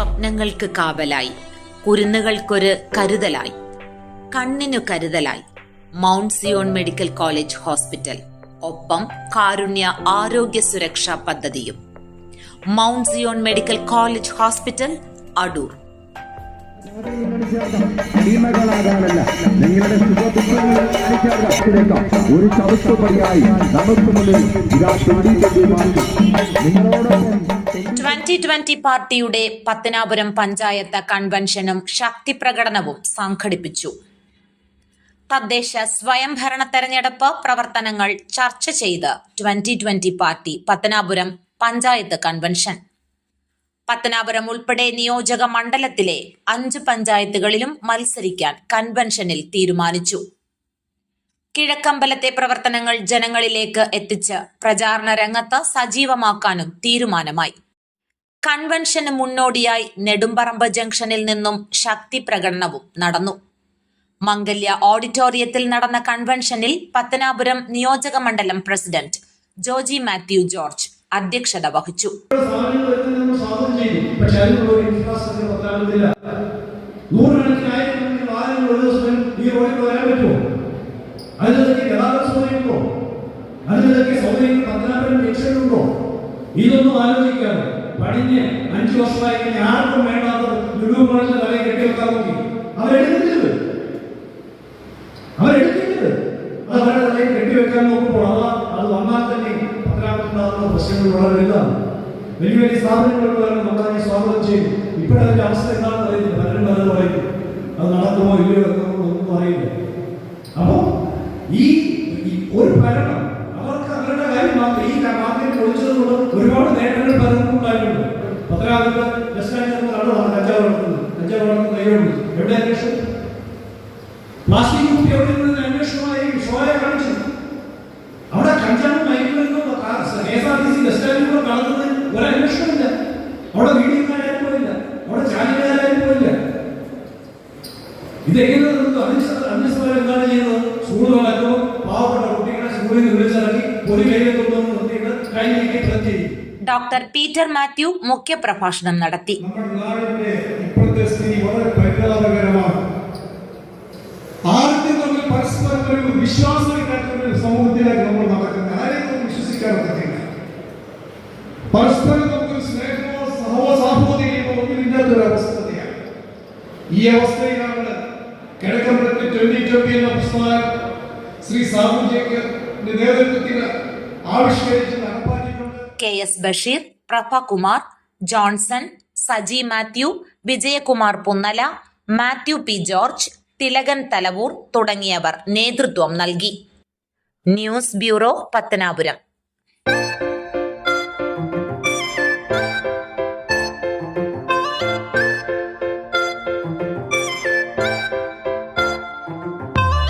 സ്വപ്നങ്ങൾക്ക് കാവലായി. കുരുന്നുകൾക്കൊരു കരുതലായി. കണ്ണിനു കരുതലായി. Mount Zion medical college hospital. ഒപ്പം കാരുണ്യ ആരോഗ്യ സുരക്ഷാ പദ്ധതിയും. Mount Zion medical college hospital Adoor. നിങ്ങളുടെ ഒരു ചവിട്ടുപടിയായി നമുക്ക് മുന്നിൽ ഇതാ നിങ്ങളോടൊപ്പം ട്വന്റി ട്വന്റി പാർട്ടിയുടെ പത്തനാപുരം പഞ്ചായത്ത് കൺവെൻഷനും ശക്തി പ്രകടനവും സംഘടിപ്പിച്ചു. തദ്ദേശ സ്വയംഭരണ തെരഞ്ഞെടുപ്പ് പ്രവർത്തനങ്ങൾ ചർച്ച ചെയ്ത് twenty twenty party Pathanapuram panchayat convention. Pathanapuram ഉൾപ്പെടെ നിയോജക മണ്ഡലത്തിലെ അഞ്ച് പഞ്ചായത്തുകളിലും മത്സരിക്കാൻ കൺവെൻഷനിൽ തീരുമാനിച്ചു. കിഴക്കമ്പലത്തെ പ്രവർത്തനങ്ങൾ ജനങ്ങളിലേക്ക് എത്തിച്ച് പ്രചാരണ രംഗത്ത് സജീവമാക്കാനും തീരുമാനമായി. കൺവെൻഷന് മുന്നോടിയായി നെടുമ്പറമ്പ് ജംഗ്ഷനിൽ നിന്നും ശക്തി പ്രകടനവും നടന്നു. മംഗല്യ ഓഡിറ്റോറിയത്തിൽ നടന്ന കൺവെൻഷനിൽ പത്തനാപുരം നിയോജക മണ്ഡലം പ്രസിഡന്റ് ജോജി മാത്യു ജോർജ് അധ്യക്ഷത വഹിച്ചു. ഈ പറ്റുമോ അതിനൊക്കെ ഗതാഗത സൗകര്യമുണ്ടോ? അതിനൊക്കെ സൗകര്യങ്ങൾ പത്തനാപുരം ജംഗ്ഷനിലുണ്ടോ? ഇതൊന്നും ആലോചിക്കാതെ പടിഞ്ഞ് അഞ്ചു വർഷമായി കഴിഞ്ഞ് ആർക്കും വേണ്ടാത്ത ലുലുമാളിന്റെ തലയിൽ കെട്ടിവെക്കാൻ നോക്കി അവരെടുക്കരുത് അവരെടുക്കരുത് അത് അവരുടെ തലയിൽ കെട്ടിവെക്കാൻ നോക്കുമ്പോൾ അതാ അത് വന്നാൽ തന്നെ പത്തനാപുരത്തുണ്ടാകുന്ന പ്രശ്നങ്ങൾ വളരെ വലുതാണ്. വലിയ വലിയ സ്ഥാപനങ്ങൾ വരണം നമ്മളതിനെ സ്വാഗതം ചെയ്യും. ഇപ്പോഴതിന്റെ അവസ്ഥ എന്താണെന്ന് അറിയില്ല പലരും പലരും പറയും. അത് നടക്കുമോ ഇല്ലയോ എന്നൊന്നും ഒന്നും അറിയില്ല അപ്പോ ഈ ഒരു ഭരണം അവർക്ക് അവരുടെ കാര്യം മാത്രം ഈ മാർക്കറ്റ് കൊണ്ട് ഒരുപാട് നേട്ടങ്ങൾ പലർക്കും ഉണ്ടായിട്ടുണ്ട് സ്റ്റാൻഡിൽ കണ്ടതാണ് കഞ്ചാവ് വളർത്തുന്നത്. കഞ്ചാവ് വളർത്തുന്ന കൈകൊണ്ട് എവിടെ അന്വേഷണം പ്ലാസ്റ്റിക് കുപ്പി എവിടെ നിന്ന് അന്വേഷണമായി ഷോയെ കാണിച്ചു. അവിടെ കഞ്ചാവും മയക്കുമരുന്നും K S R T C അവിടെ വീഡിയോക്കാരാരും പോയില്ല. അവിടെ ചാനലുകാരാരും പോയില്ല. ഇതെങ്ങനെ നടന്നു അന്വേഷണം എന്താണ് ചെയ്യുന്നത്? പാവപ്പെട്ട നിന്ന് വിളിച്ചിറക്കി ഒരു കൊണ്ടുവന്ന് നിർത്തിയിട്ട് ഡോക്ടർ പീറ്റർ മാത്യു മുഖ്യപ്രഭാഷണം നടത്തി. ഇപ്പോഴത്തെ സ്ഥിതി വളരെ പരിതാപകരമാണ്. ആർക്കും തമ്മിൽ പരസ്പരം ഒരു വിശ്വാസമില്ലാത്ത ഒരു സമൂഹത്തിലേക്ക് നമ്മൾ നടക്കുന്നത്? ആരെയും നമുക്ക് വിശ്വസിക്കാൻ പറ്റില്ല പരസ്പരം നമുക്ക് സ്നേഹമോ സഹോ സാഹോദര്യമോ ഒന്നുമില്ലാത്ത ഒരു അവസ്ഥയാണ്. ഈ അവസ്ഥയിലാണ് കിഴക്കമ്പലത്തെ ട്വന്റി ട്വന്റി എന്ന പുസ്തകം Shri Sabu K S Basheer Prabhakumar Johnson Saji Mathew Vijayakumar Punnala Mathew P George Thilakan Thalavoor തുടങ്ങിയവർ നേതൃത്വം നൽകി. News bureau Pathanapuram.